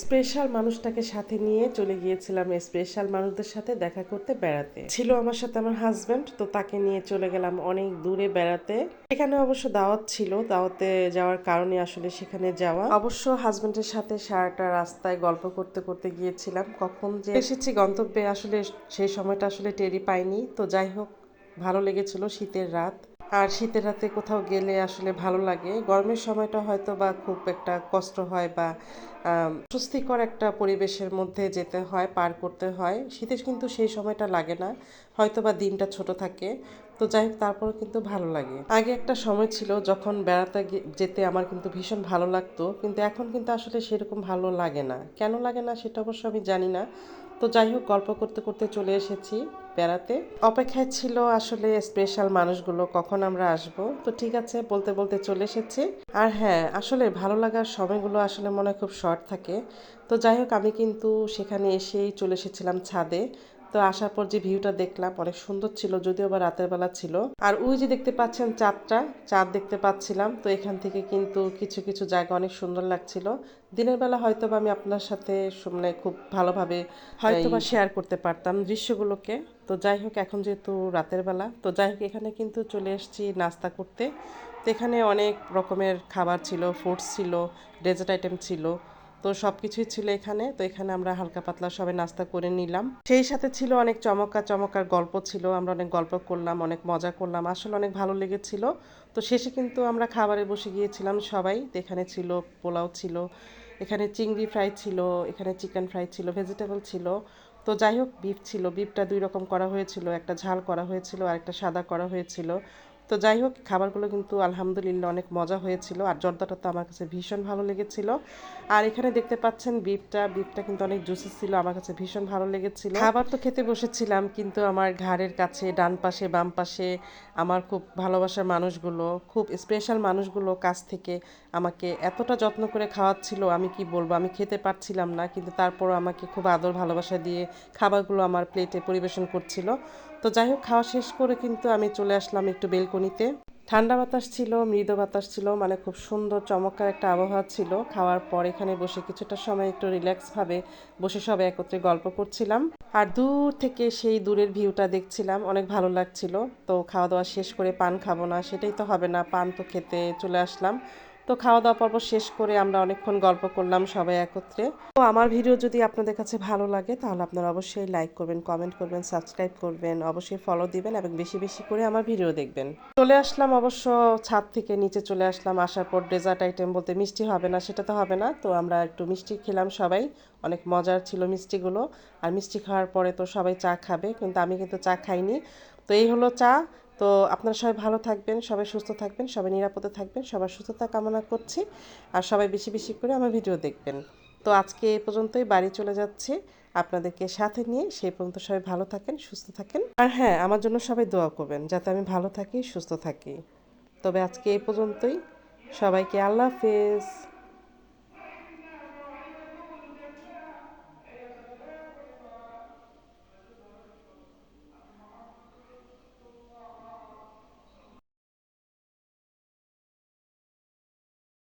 Special মানুষটাকে সাথে নিয়ে চলে গিয়েছিলাম স্পেশাল মানুষদের সাথে দেখা করতে বেড়াতে। ছিল আমার সাথে আমার হাজবেন্ড তো তাকে নিয়ে চলে গেলাম অনেক দূরে বেড়াতে। এখানে অবশ্য দাওয়াত ছিল, দাওয়াতে যাওয়ার কারণে আসলে সেখানে যাওয়া। অবশ্য হাজবেন্ডের সাথে সারাটা রাস্তায় গল্প করতে করতে গিয়েছিলাম, কখন যে এসেছি গন্তব্যে আসলে সেই সময়টা আসলে টেরি পাইনি। তো যাই হোক, ভালো লেগেছিল শীতের রাত। আর শীতের রাতে কোথাও গেলে আসলে ভালো লাগে। গরমের সময়টা হয়তো বা খুব একটা কষ্ট হয় বা স্বস্তিকর একটা পরিবেশের মধ্যে যেতে হয়, পার করতে হয়। শীতে কিন্তু সেই সময়টা লাগে না, হয়তো বা দিনটা ছোট থাকে। তো যাই হোক তারপরে কিন্তু ভালো লাগে। আগে একটা সময় ছিল যখন বেড়াতে যেতে আমার কিন্তু ভীষণ ভালো লাগতো। কিন্তু এখন কিন্তু আসলে সেরকম ভালো লাগে না। কেন লাগে না সেটা অবশ্য আমি জানি না। তো যাই হোক, গল্প করতে করতে চলে এসেছি। বেড়াতে। অপেক্ষায় ছিল আসলে স্পেশাল মানুষগুলো, কখন আমরা আসব। তো ঠিক আছে, বলতে বলতে চলে এসেছি। আর হ্যাঁ আসলে ভালো লাগার সময়গুলো আসলে মনে খুব শর্ট থাকে। তো যাই হোক, আমি কিন্তু সেখানে এসেই চলে এসেছিলাম ছাদে। তো আসার পর যে ভিউটা দেখলাম অনেক সুন্দর ছিল যদিও বা রাতের বেলা ছিল। আর ওই যে দেখতে পাচ্ছেন চাঁদটা চাঁদ দেখতে পাচ্ছিলাম তো এখান থেকে কিন্তু কিছু কিছু জায়গা অনেক সুন্দর লাগছিল। দিনের বেলা হয়তো বা আমি আপনার সাথে মানে খুব ভালোভাবে হয়তো বা শেয়ার করতে পারতাম দৃশ্যগুলোকে। তো যাই হোক এখন যেহেতু রাতের বেলা তো যাই হোক এখানে কিন্তু চলে এসেছি নাস্তা করতে। তো এখানে অনেক রকমের খাবার ছিল ফুডস ছিল ডেজার্ট আইটেম ছিল। তো সব কিছুই ছিল এখানে। তো এখানে আমরা হালকা পাতলা সবাই নাস্তা করে নিলাম। সেই সাথে ছিল অনেক চমৎকার চমৎকার গল্প ছিল। আমরা অনেক গল্প করলাম, অনেক মজা করলাম। আসলে অনেক ভালো লেগেছিল। তো শেষে কিন্তু আমরা খাবারে বসে গিয়েছিলাম সবাই। তো এখানে ছিল পোলাও ছিল, এখানে চিংড়ি ফ্রাই ছিল, এখানে চিকেন ফ্রাই ছিল, ভেজিটেবল ছিল। তো যাই হোক, বিফ ছিল। বিফটা দুই রকম করা হয়েছিল। একটা ঝাল করা হয়েছিল আর একটা সাদা করা হয়েছিল। তো যাই হোক, খাবারগুলো কিন্তু আলহামদুলিল্লাহ অনেক মজা হয়েছিল আর জর্দাটা তো আমার কাছে ভীষণ ভালো লেগেছিল। আর এখানে দেখতে পাচ্ছেন বিফটা বিফটা কিন্তু অনেক জুসি ছিল, আমার কাছে ভীষণ ভালো লেগেছিল। খাবার তো খেতে বসেছিলাম, কিন্তু আমার ঘাড়ের কাছে, ডান পাশে, বাম পাশে আমার খুব ভালোবাসার মানুষগুলো, খুব স্পেশাল মানুষগুলো কাছ থেকে আমাকে এতটা যত্ন করে খাওয়াচ্ছিল, আমি কি বলব, আমি খেতে পারছিলাম না, কিন্তু তারপরও আমাকে খুব আদর ভালোবাসা দিয়ে খাবারগুলো আমার প্লেটে পরিবেশন করছিল। তো যাই হোক, খাওয়া শেষ করে কিন্তু আমি চলে আসলাম একটু বেলকনিতে। ঠান্ডা বাতাস ছিল, মৃদু বাতাস ছিল মানে খুব সুন্দর, চমৎকার একটা আবহাওয়া ছিল। খাওয়ার পর এখানে বসে কিছুটা সময় একটু রিল্যাক্স ভাবে বসে সবাই একত্রে গল্প করছিলাম। আর দূর থেকে সেই দূরের ভিউটা দেখছিলাম, অনেক ভালো লাগছিল। তো খাওয়া দাওয়া শেষ করে পান খাব না, সেটাই তো হবে না, পান তো খেতে চলে আসলাম। তো খাওয়া দাওয়া পর্ব শেষ করে আমরা অনেকক্ষণ গল্প করলাম সবাই একত্রে। তো আমার ভিডিও যদি আপনাদের কাছে ভালো লাগে, তাহলে আপনারা অবশ্যই লাইক করবেন কমেন্ট করবেন সাবস্ক্রাইব করবেন, অবশ্যই ফলো দিবেন এবং বেশি বেশি করে আমার ভিডিও দেখবেন। চলে আসলাম অবশ্য ছাদ থেকে নিচে চলে আসলাম, আসার পর ডেজার্ট আইটেম বলতে মিষ্টি হবে না, সেটা তো হবে না। তো আমরা একটু মিষ্টি খেলাম সবাই, অনেক মজার ছিল মিষ্টিগুলো। আর মিষ্টি খাওয়ার পরে তো সবাই চা খাবে, কিন্তু আমি কিন্তু চা খাইনি। তো এই হলো চা তো আপনারা সবাই ভালো থাকবেন, সবাই সুস্থ থাকবেন, সবাই নিরাপদে থাকবেন, সবার সুস্থতা কামনা করছি আর সবাই বেশি বেশি করে আমার ভিডিও দেখবেন। তো আজকে এ পর্যন্তই, বাড়ি চলে যাচ্ছে। আপনাদেরকে সাথে নিয়ে সেই পর্যন্ত সবাই ভালো থাকেন, সুস্থ থাকেন। আর হ্যাঁ আমার জন্য সবাই দোয়া করবেন যাতে আমি ভালো থাকি, সুস্থ থাকি। তবে আজকে এই পর্যন্তই, সবাইকে আল্লাহ হাফেজ।